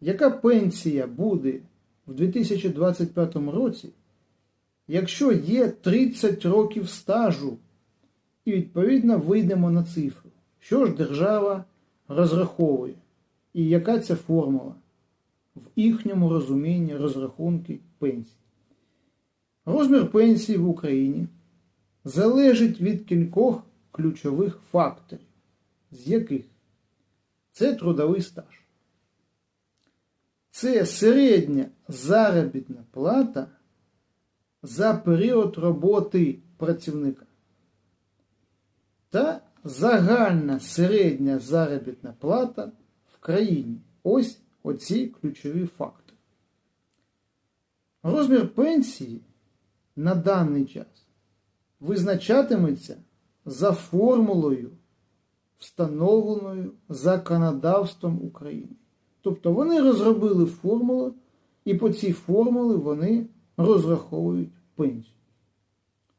яка пенсія буде в 2025 році, якщо є 30 років стажу, і відповідно вийдемо на цифру, що ж держава розраховує, і яка ця формула? В їхньому розумінні розрахунки пенсії. Розмір пенсії в Україні залежить від кількох ключових факторів, з яких? Це трудовий стаж. Це середня заробітна плата за період роботи працівника та загальна середня заробітна плата в країні. Ось оці ключові фактори. Розмір пенсії на даний час визначатиметься за формулою, встановленою законодавством України. Тобто вони розробили формулу, і по цій формулі вони розраховують пенсію.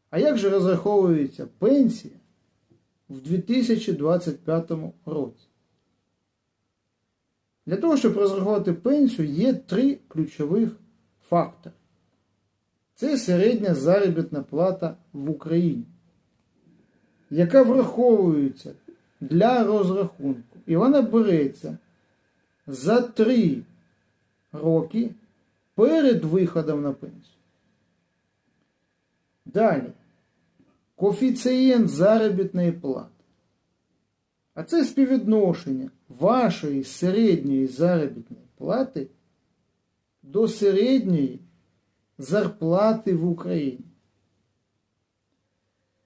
А як же розраховується пенсія в 2025 році? Для того, щоб розрахувати пенсію, є три ключових фактори. Це середня заробітна плата в Україні, яка враховується для розрахунку. І вона береться за три роки перед виходом на пенсію. Далі. Коефіцієнт заробітної плати. А це співвідношення вашої середньої заробітної плати до середньої зарплати в Україні.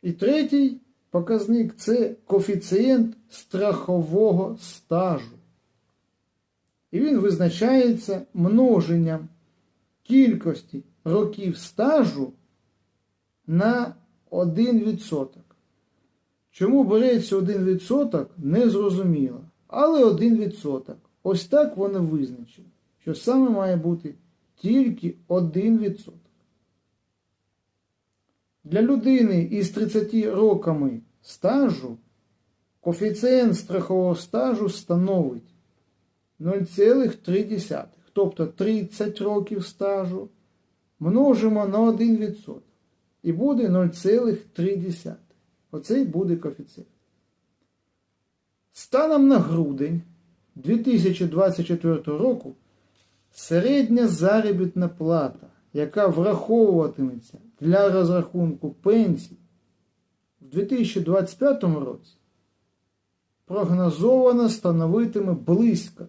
І третій показник це коефіцієнт страхового стажу. І він визначається множенням кількості років стажу на 1%. Чому береться 1%, не зрозуміло. Але 1%. Ось так вони визначили, що саме має бути тільки 1%. Для людини із 30 роками стажу коефіцієнт страхового стажу становить 0,3. Тобто 30 років стажу множимо на 1%. І буде 0,3. Оцей буде коефіцієнт. Станом на грудень 2024 року середня заробітна плата, яка враховуватиметься для розрахунку пенсій в 2025 році, прогнозовано становитиме близько